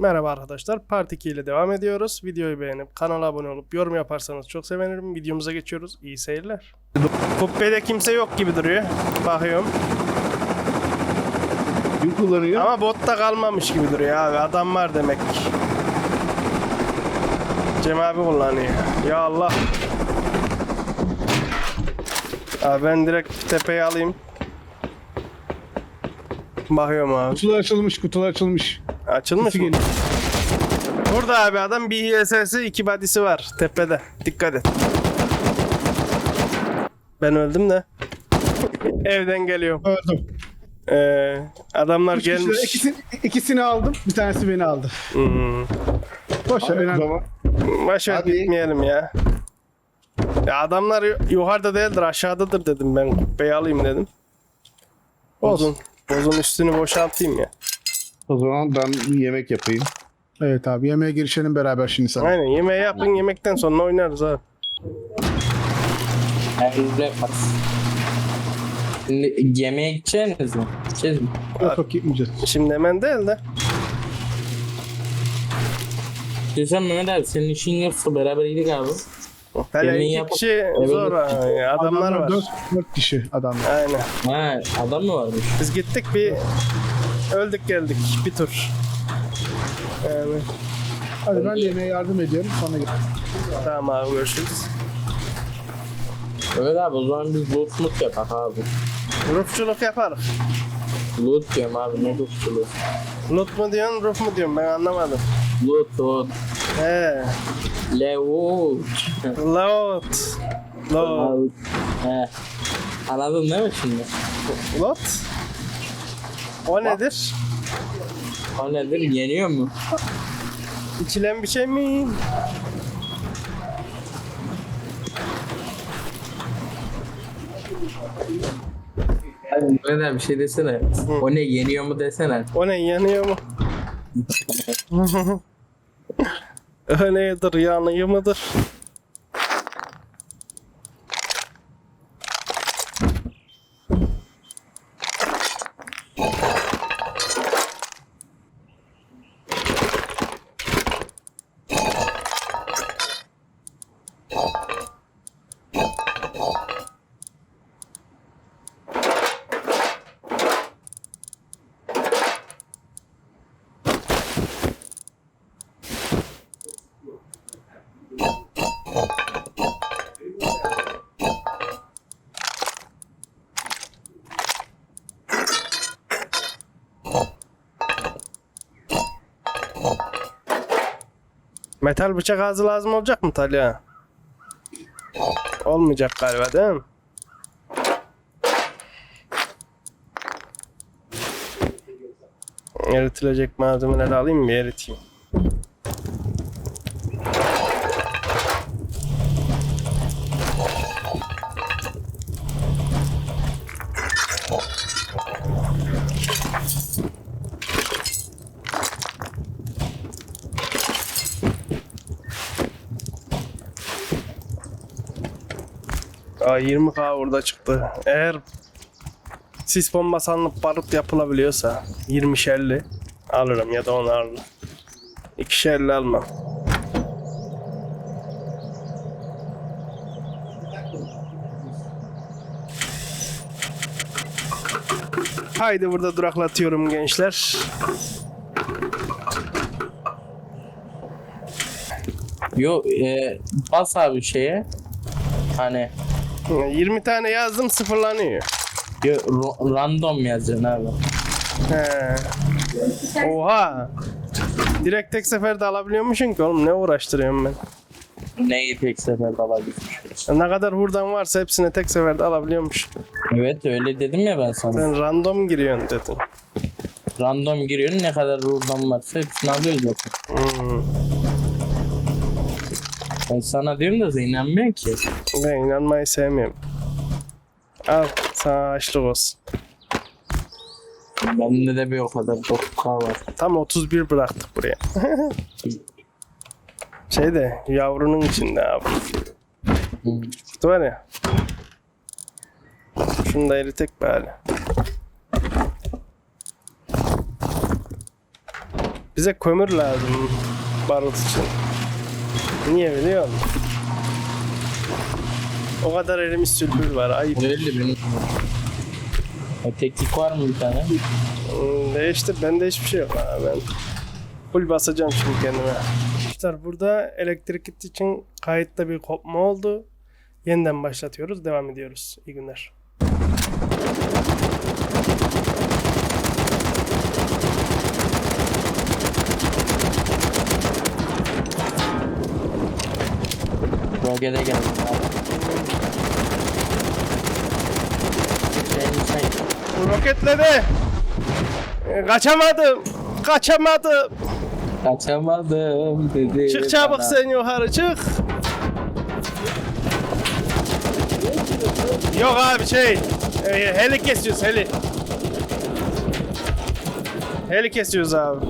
Merhaba arkadaşlar. Part 2 ile devam ediyoruz. Videoyu beğenip kanala abone olup yorum yaparsanız çok sevinirim. Videomuza geçiyoruz. İyi seyirler. Kubbede kimse yok gibi duruyor. Bakıyorum. Kim kullanıyor? Ama botta kalmamış gibi duruyor abi. Adam var demek ki. Cem abi kullanıyor. Ya Allah. Abi ben direkt tepeye alayım. Bakıyorum abi. Kutular açılmış, kutular açılmış. Açılmış Sesi mı? geliyor. Burada abi adam bir HSS'i iki badisi var tepede. Dikkat et. Ben öldüm de. Evden geliyorum. Öldüm. Ee, adamlar Üç kişiler, gelmiş. ikisini, ikisini aldım. Bir tanesi beni aldı. Hmm. Boş ver. önemli. Zaman Başa Hadi. gitmeyelim ya. Ya adamlar yu- yukarıda değildir aşağıdadır dedim ben kubbeyi alayım dedim. Bozun. Bozun üstünü boşaltayım ya. o zaman ben yemek yapayım. Evet abi yemeğe girişelim beraber şimdi sana. Aynen yemeği yapın yemekten sonra oynarız abi. Öyle yaparız. Şimdi yemeğe gideceğiniz mi? Gideceğiz mi? Yok yok gitmeyeceğiz. Şimdi hemen değil de. Diyorsan Mehmet abi senin işin yoksa beraber gidelim abi. Hele Yemeği iki yapıp- kişi zor ha, adamlar var. Dört, dört kişi adamlar. Aynen. Ha adam mı varmış? Biz gittik bir öldük geldik bir tur. Yani Hadi ben yemeğe yardım ediyorum. Sonra gel. tamam abi görüşürüz. Mehmet abi o zaman biz loot loot yapak abi. Rufçuluk yaparız. Loot diyorum abi ne lootçuluğu? Loot mu diyorsun, ruf mu diyorsun ben anlamadım. Loot loot. He. Loot. Loot. Loot. He. Anladın değil mi şimdi? Loot. O nedir? O nedir? Yeniyor mu? İçilen bir şey mi? Abi bir şey desene. O ne yeniyor mu desene. O ne yanıyor mu? Öyledir yanıyor mudur? Metal bıçak ağzı lazım olacak mı Talya? Olmayacak galiba değil mi? Eritilecek malzemeleri alayım mı eriteyim. Aa 20k orada çıktı. Eğer sis bombası alınıp barut yapılabiliyorsa 20 şerli alırım ya da onu alırım. 2 şerli almam. Haydi burada duraklatıyorum gençler. Yo e, bas abi şeye. Hani 20 tane yazdım sıfırlanıyor. yo, ro- random yazacaksın abi. He. Oha. Direkt tek seferde alabiliyormuşsun ki oğlum ne uğraştırıyorum ben. Neyi tek seferde alabilmiş. Ne kadar hurdan varsa hepsini tek seferde alabiliyormuş. Evet öyle dedim ya ben sana. Sen random giriyorsun dedin. Random giriyorsun ne kadar buradan varsa hepsini alıyoruz zaten. Hmm. Ben sana diyorum da sen inanmıyorsun ki. Ben inanmayı sevmiyorum. Al sana açlık olsun. Bende de bir o kadar 9K var. Tam 31 bıraktık buraya. Şeyde yavrunun içinde abi. Hmm. Var ya. Şunu da eritek böyle. Bize kömür lazım barut için. Niye biliyor musun? O kadar elimiz sülfür var. Ayıp. Öyle benim. Ya, teknik var mı bir tane? Hmm, Değiştir. Bende hiçbir şey yok. Ha, ben full basacağım şimdi kendime. Arkadaşlar burada elektrik gittiği için kayıtta bir kopma oldu. Yeniden başlatıyoruz. Devam ediyoruz. İyi günler. Bölgede geldim abi. Roketledi. Ee, Kaçamadım. Kaçamadım. kaçamadım dedi. Çık çabuk bana. sen yukarı çık. Yok abi şey. e, heli kesiyoruz heli. Heli kesiyoruz abi.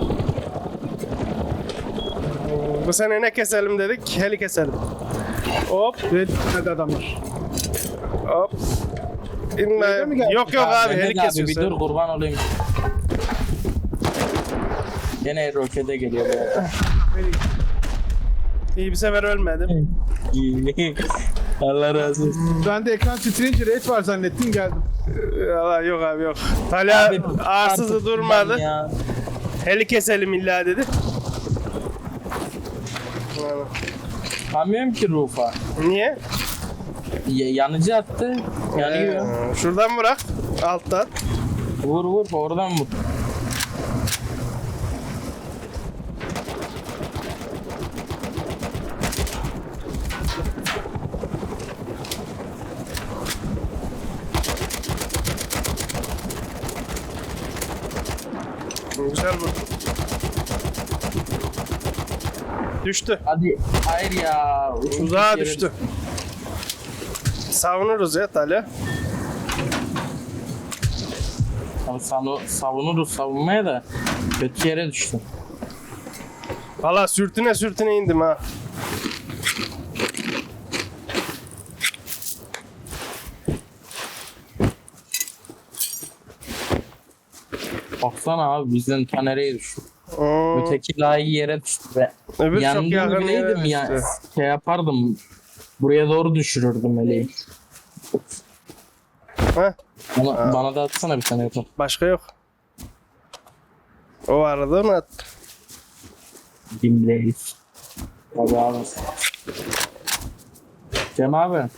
Bu sene ne keselim dedik? Heli keselim. Hop Red hadi adamlar. hop. İnme. Öyle mi geldi? Yok yok abi Mehmet heli abi bir dur kurban olayım. Gene rokete geliyor bu arada. İyi bir sefer ölmedim. Allah razı olsun. Ben de ekran titreyince red var zannettim geldim. Allah yok abi yok. Talha Abi, arsızı durmadı. Heli keselim illa dedi. Kamıyorum ki Rufa. Niye? Y- yanıcı attı. Yanıyor. Ee, şuradan bırak. Alttan. Vur vur oradan vur. Güzel vurdu. Düştü. Hadi. Hayır ya. uçmuş Uzağa yere düştü. Savunuruz ya Talha. Abi sanu- savunuruz savunmaya da kötü yere düştü. Valla sürtüne sürtüne indim ha. Baksana abi bizden ta nereye düştü. Hmm. Öteki daha iyi yere düştü be. Öbür çok yakın yere bileydim ya. düştü. Şey yapardım. Buraya doğru düşürürdüm meleği. Heh, Bana, bana da atsana bir tane yapalım. başka yok. O arada mı attı? Dimleyiz. Tabii abi. Cem abi.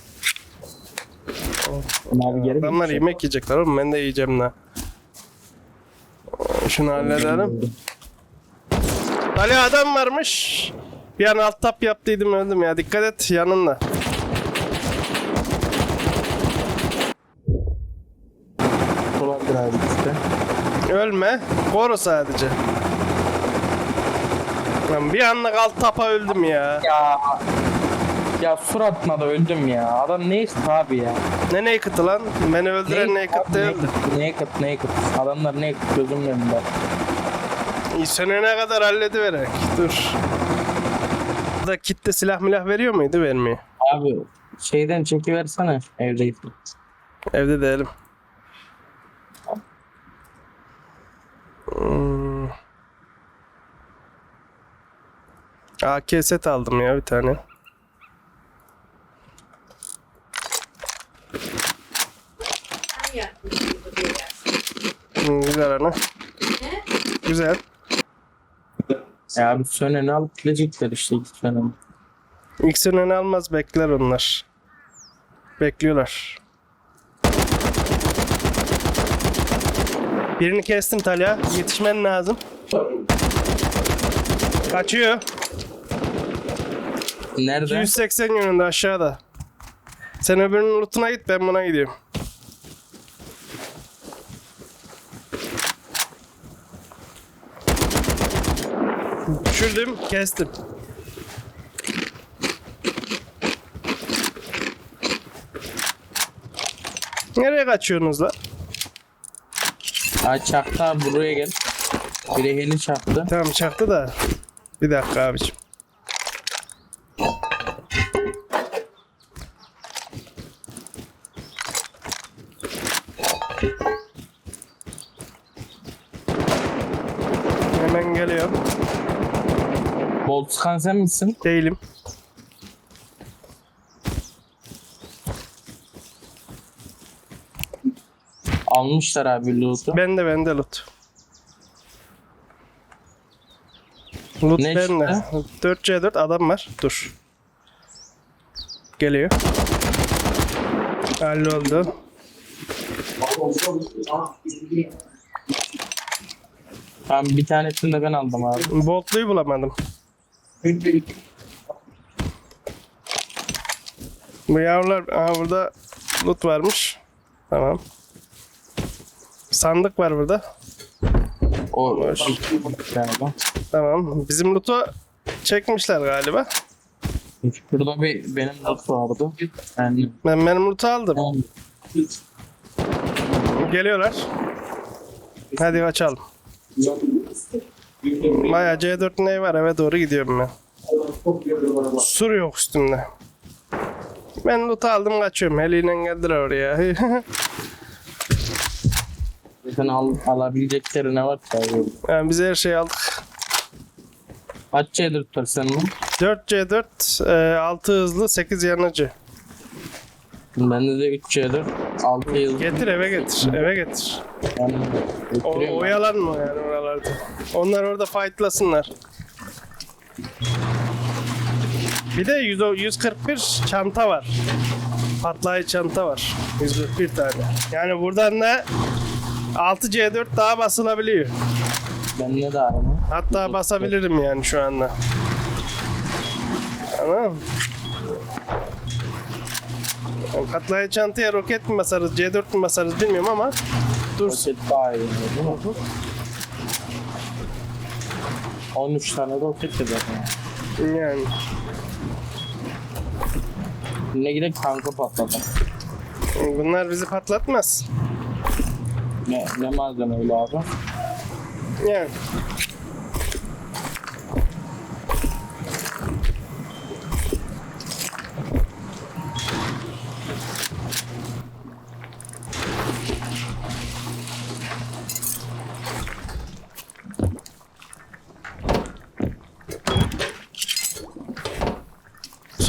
Cem abi geri Adamlar yemek yiyecekler oğlum ben de yiyeceğim la. Şunu halledelim. Ali adam varmış. Bir an alt tap yaptıydım öldüm ya. Dikkat et yanında. Olabilir abi işte. Ölme. Koru sadece. Lan bir anlık alt tapa öldüm ya. Ya ya suratına da öldüm ya. Adam ne istiyor abi ya? Ne naked'ı lan? Beni öldüren naked Abi, değildi. Naked, naked. Adamlar naked gözümün önünde. Sönene kadar hallediverek. Dur. Burada kitle silah milah veriyor muydu? Vermiyor. Abi şeyden çekiversene evdeydi. Evde değilim. Hmm. AK set aldım ya bir tane. Hmm, güzel ana. Güzel. Ya abi söneni alıp gidecekler işte ilk söneni. İlk söneni almaz bekler onlar. Bekliyorlar. Birini kestim Talya. Yetişmen lazım. Kaçıyor. Nerede? 280 yönünde aşağıda. Sen öbürünün lootuna git ben buna gidiyorum. Düşürdüm, kestim. Nereye kaçıyorsunuz la? Ay çaktı abi buraya gel. Biri heli çaktı. Tamam çaktı da. Bir dakika abiciğim. Hemen geliyorum. Sıkan sen misin? Değilim. Almışlar abi loot'u. Ben de bende loot. Loot Ne bende. 4C4 adam var. Dur. Geliyor. Halloldu. Tamam bir tanesini de ben aldım abi. Boltluyu bulamadım. Bu yavrular, aha burada loot varmış. Tamam. Sandık var burada. O galiba. Tamam. Bizim loot'u çekmişler galiba. Şurada bir benim loot vardı. Yani Ben benim loot'u aldım. Geliyorlar. Hadi açalım. Baya C4 ne var eve doğru gidiyorum ben. Sur yok üstümde. Ben loot aldım kaçıyorum. Heliyle geldiler oraya. zaten al, alabilecekleri ne var ki abi? yani biz her şeyi aldık. Kaç C4 var senin? 4 C4, 6 hızlı, 8 yanıcı. Bende de 3 C4. 6 yıl. Getir eve getir. Eve getir. Yani O, ben. oyalanma yani oralarda. Onlar orada fightlasınlar. Bir de 100, 141 çanta var. Patlayıcı çanta var. 141 tane. Yani buradan da 6 C4 daha basılabiliyor. Bende de aynı. Hatta basabilirim yani şu anda. Tamam. Yani Patlayıcı çantaya roket mi basarız, C4 mi basarız bilmiyorum ama dursun. Roket daha iyi değil mi? 13 tane roket eder. yani. Yani. Ne gidelim kanka patladı. Bunlar bizi patlatmaz. Ne, ne malzeme öyle abi? Yani.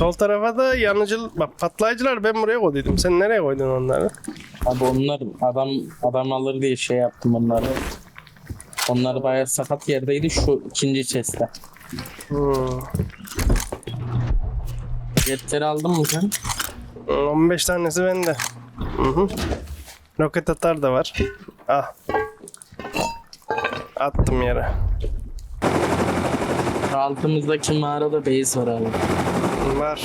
Sol tarafa da yanıcı bak patlayıcılar ben buraya koydum. Sen nereye koydun onları? Abi onlar adam adam alır diye şey yaptım onları. Onlar bayağı sakat yerdeydi şu ikinci chest'te. Hmm. Yetleri aldın mı sen? 15 tanesi bende. Hı hı. Roket atar da var. Ah. Attım yere. Altımızdaki mağarada base var abi. Var.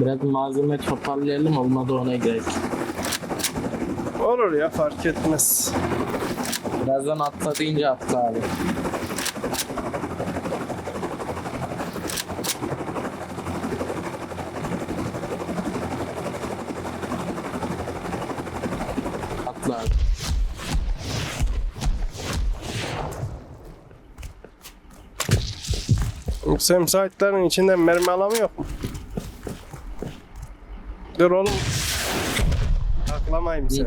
Biraz malzeme toparlayalım olmadı ona gerek. Olur ya fark etmez. Birazdan atla deyince atla abi. Sam site'ların içinden mermi alamıyor mu? Dur oğlum. Aklamayayım seni.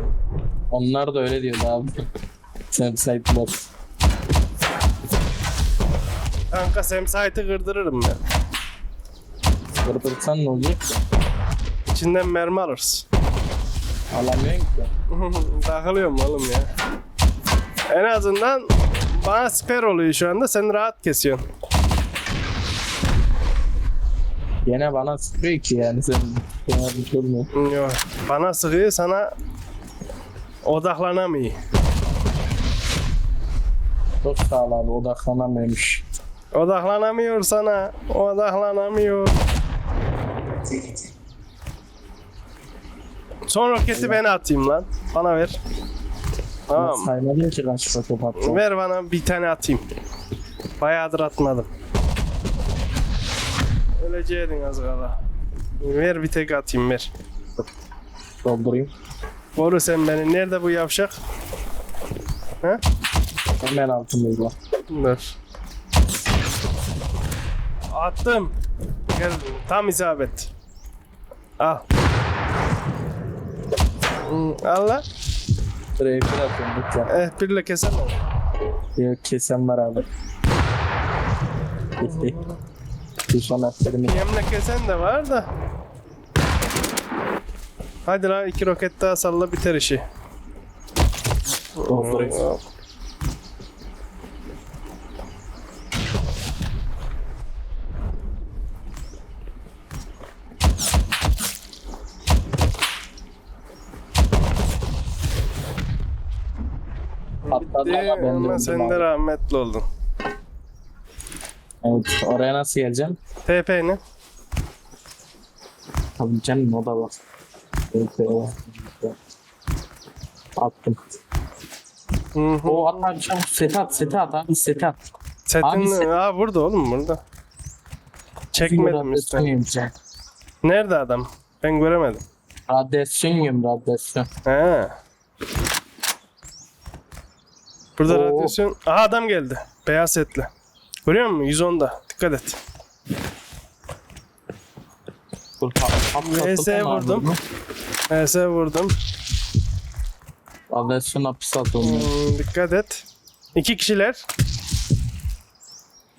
Onlar da öyle diyordu abi. Boss. Kanka site'ı kırdırırım ben. Kırdırsan ne olacak ki? İçinden mermi alırız. Alamıyorsun ki. Takılıyorum oğlum ya. En azından bana siper oluyor şu anda. Sen rahat kesiyorsun. Gene bana sıkıyor ki yani sen bana bir şey. Yok. Bana sıkıyor sana odaklanamıyor. Çok sağ ol abi odaklanamıyormuş. Odaklanamıyor sana. Odaklanamıyor. Son roketi ben atayım lan. Bana ver. Tamam. Saymadın ki kaç roket attın. Ver bana bir tane atayım. Bayağıdır atmadım. Öleceydin az kala. Ver bir tek atayım ver. Doldurayım. Koru sen beni. Nerede bu yavşak? He? Hemen altımızda. Dur. Attım. Gel tam isabet. Al. Hmm, Al lan. F1 atıyorum lütfen. Eh birle kesemem. Yok kesen var abi. Gitti. Harflerimi Yemle kesen de var da. Hadi la iki roket daha salla biter işi. Patladı Bitti ama ben ama sen de rahmetli oldun. Evet, oraya nasıl geleceğim? TP ne? Tabii canım o da var. Evet, evet. Attım. Hı hı. O at abi çabuk seti at seti at abi seti at. Setin Abi sen- Aa, burada oğlum burada. Çekmedim üstüne. Yiyeceğim. Nerede adam? Ben göremedim. Radyasyon yiyorum radyasyon. He. Burada Oo. radyasyon. Aha adam geldi. Beyaz setli. Görüyor musun? 110'da. Dikkat et. Dur, VS vurdum. HS vurdum. Radyasyon hapis at onu. Hmm, dikkat et. İki kişiler.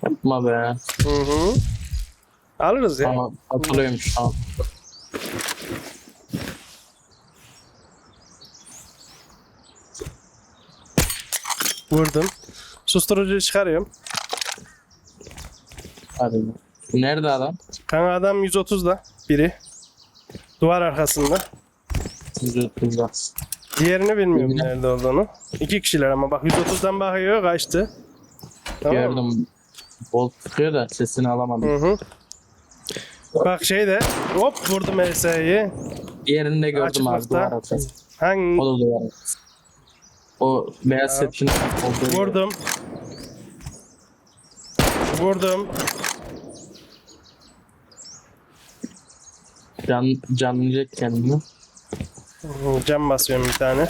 Yapma be. Hı hı. Alırız ya. Tamam hatırlıyorum şu an. Vurdum. Susturucuyu çıkarıyorum. Hadi. Nerede adam? Kanka adam 130'da. Biri. Duvar arkasında. Yüzütüzde. Diğerini bilmiyorum Bilmiyorum. nerede olduğunu. İki kişiler ama bak 130'dan bakıyor kaçtı. Tamam mı? Gördüm. Bolt çıkıyor da sesini alamadım. Hı hı. Bak şeyde hop vurdum ES'yi. Diğerini de gördüm Açıklıkta. abi duvar arkası. Hangi O da duvar arkası. O beyaz setin olduğu yer. vurdum. Vurdum. Can, canlayacak kendini. Cam basıyorum bir tane.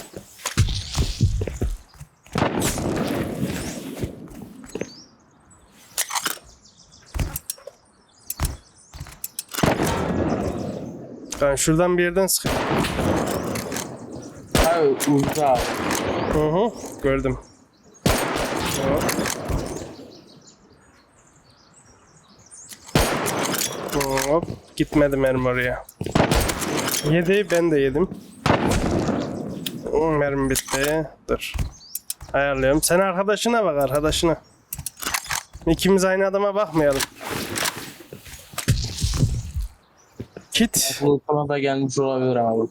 Ben şuradan bir yerden uzda abi. Hı hı. Gördüm. Hop. Hop. Gitmedi mermi oraya. Yedi ben de yedim. Hmm, Mermi bitti. Dur. Ayarlıyorum. Sen arkadaşına bak arkadaşına. İkimiz aynı adama bakmayalım. Kit. Bu kana da gelmiş olabilir abi.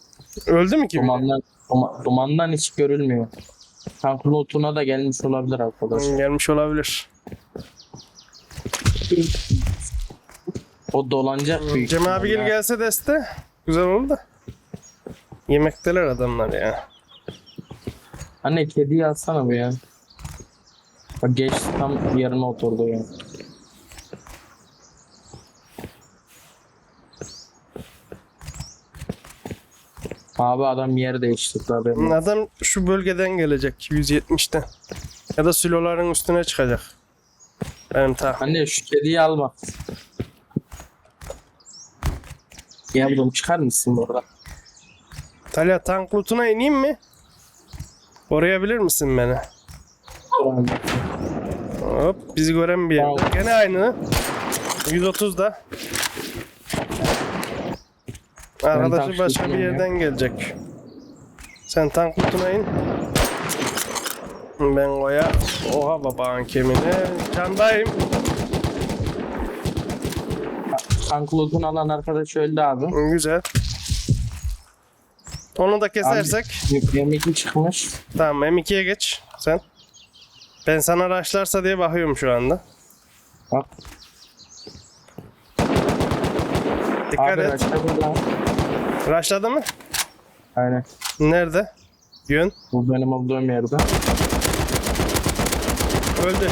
Öldü mü ki? Dumandan, duma- dumandan hiç görülmüyor. Tank lootuna da gelmiş olabilir arkadaş. Hmm, Gelmiş olabilir. O dolanacak büyük. Cem abi ihtimalle. gelse deste güzel olur da. Yemekteler adamlar ya. Anne kediyi alsana bu ya. Bak geç tam yerine oturdu ya. Abi adam yer değiştirdi abi. Adam şu bölgeden gelecek 170'ten. Ya da siloların üstüne çıkacak. Benim tahmin. Anne şu kediyi alma. Yavrum çıkar mısın burada? Talya tank lootuna ineyim mi? Koruyabilir misin beni? Hop bizi gören bir yerde. Gene aynı. 130'da. Arkadaşı tank başka bir yerden gelecek. Sen tank lootuna in. Ben koya. Oha babanın kemine. Candayım. Tank lootunu alan arkadaş öldü abi. Güzel. Onu da kesersek. M2 çıkmış. Tamam M2'ye geç sen. Ben sana raşlarsa diye bakıyorum şu anda. Bak. Dikkat Abi et. Raşladı mı? Aynen. Nerede? Yön. Bu benim olduğum yerde. Öldü.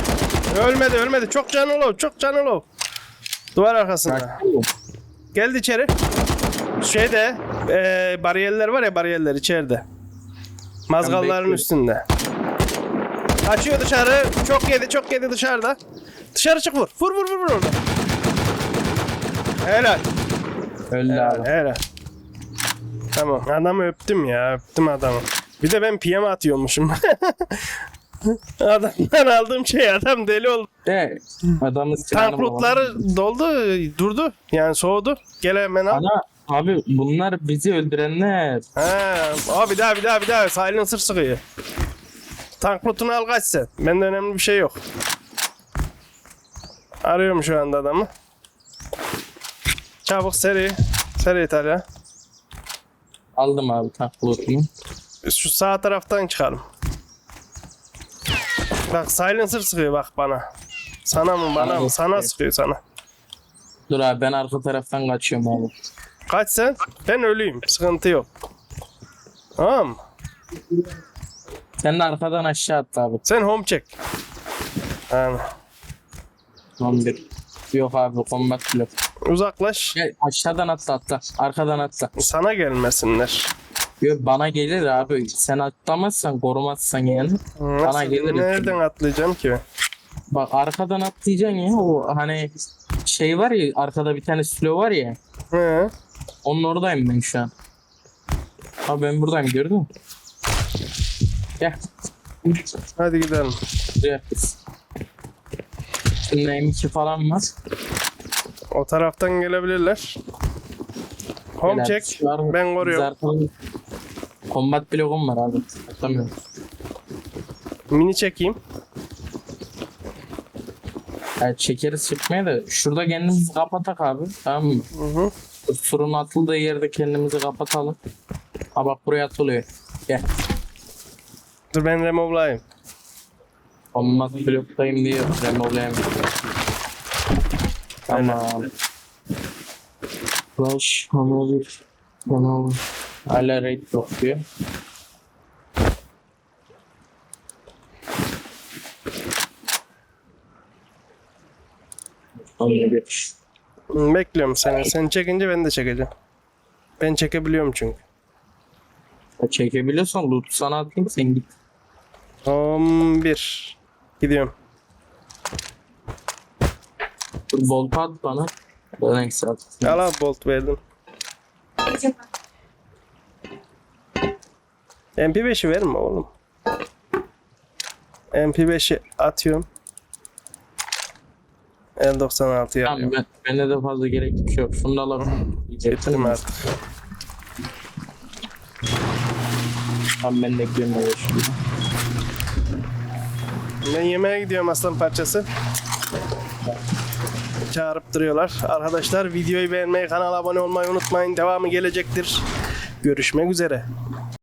Ölmedi ölmedi. Çok canı low. Çok canı low. Duvar arkasında. Geldi içeri. Şeyde eee bariyerler var ya bariyerler içeride. Mazgalların üstünde. Açıyor dışarı. Çok yedi çok yedi dışarıda. Dışarı çık vur. Vur vur vur vur orada. Helal. Öldü Helal. abi. helal. Tamam adamı öptüm ya öptüm adamı. Bir de ben PM atıyormuşum. Adamdan aldığım şey adam deli oldu. De adamın silahını Tank lootları doldu, durdu. Yani soğudu. Gel hemen al. Ana abi bunlar bizi öldürenler. Ha, aa, bir daha bir daha bir daha silencer sıkıyor. Tank lootunu al kaç sen. Bende önemli bir şey yok. Arıyorum şu anda adamı. Çabuk seri. Seri İtalya. Aldım abi tank lootunu. Şu sağ taraftan çıkalım. Bak silencer sıkıyor bak bana. Sana mı bana mı? Sana sıkıyor sana. Dur abi ben arka taraftan kaçıyorum abi. Kaç sen? Ben ölüyüm. Sıkıntı yok. Tamam mı? Sen de arkadan aşağı at abi. Sen home check. Yani Tamam bir. Yok abi combat blok. uzaklaş. Gel aşağıdan atla atla. Arkadan atla. Sana gelmesinler. Yok bana gelir abi. Sen atlamazsan korumazsan yani. Nasıl, gelir nereden atlayacağım ki? Bak arkadan atlayacaksın ya. O hani şey var ya arkada bir tane silo var ya. He. Onun oradayım ben şu an. Abi ben buradayım gördün mü? Gel. Hadi gidelim. Kız. Şimdi M2 falan var. O taraftan gelebilirler. Home Gel abi, check. Ben koruyorum. Combat blokum var abi. Atlamıyorum. Mini çekeyim. Yani çekeriz çıkmaya da şurada kendimizi kapatak abi. Tamam mı? Hı hı. Surun atıldığı yerde kendimizi kapatalım. Ha bak buraya atılıyor. Gel. Dur ben remove'layım. Olmaz bloktayım diye remove'layamıyorum. Tamam. Flash, hamur, tamam. Hala raid. Hı, Bekliyorum seni. Sen çekince ben de çekeceğim. Ben çekebiliyorum çünkü. Ya Çekebiliyorsan loot sana atayım sen git. 11. Gidiyorum. Dur volta at bana. Ben eksi at. Al bolt verdim. MP5'i verme oğlum. MP5'i atıyorum. L96'yı Tamam alıyorum. ben, bende de fazla gerek yok. Şunu da alalım. Bitirdim artık. Tamam ben de şimdi. Ben yemeğe gidiyorum aslan parçası. Çağırıp duruyorlar. Arkadaşlar videoyu beğenmeyi, kanala abone olmayı unutmayın. Devamı gelecektir. Görüşmek üzere.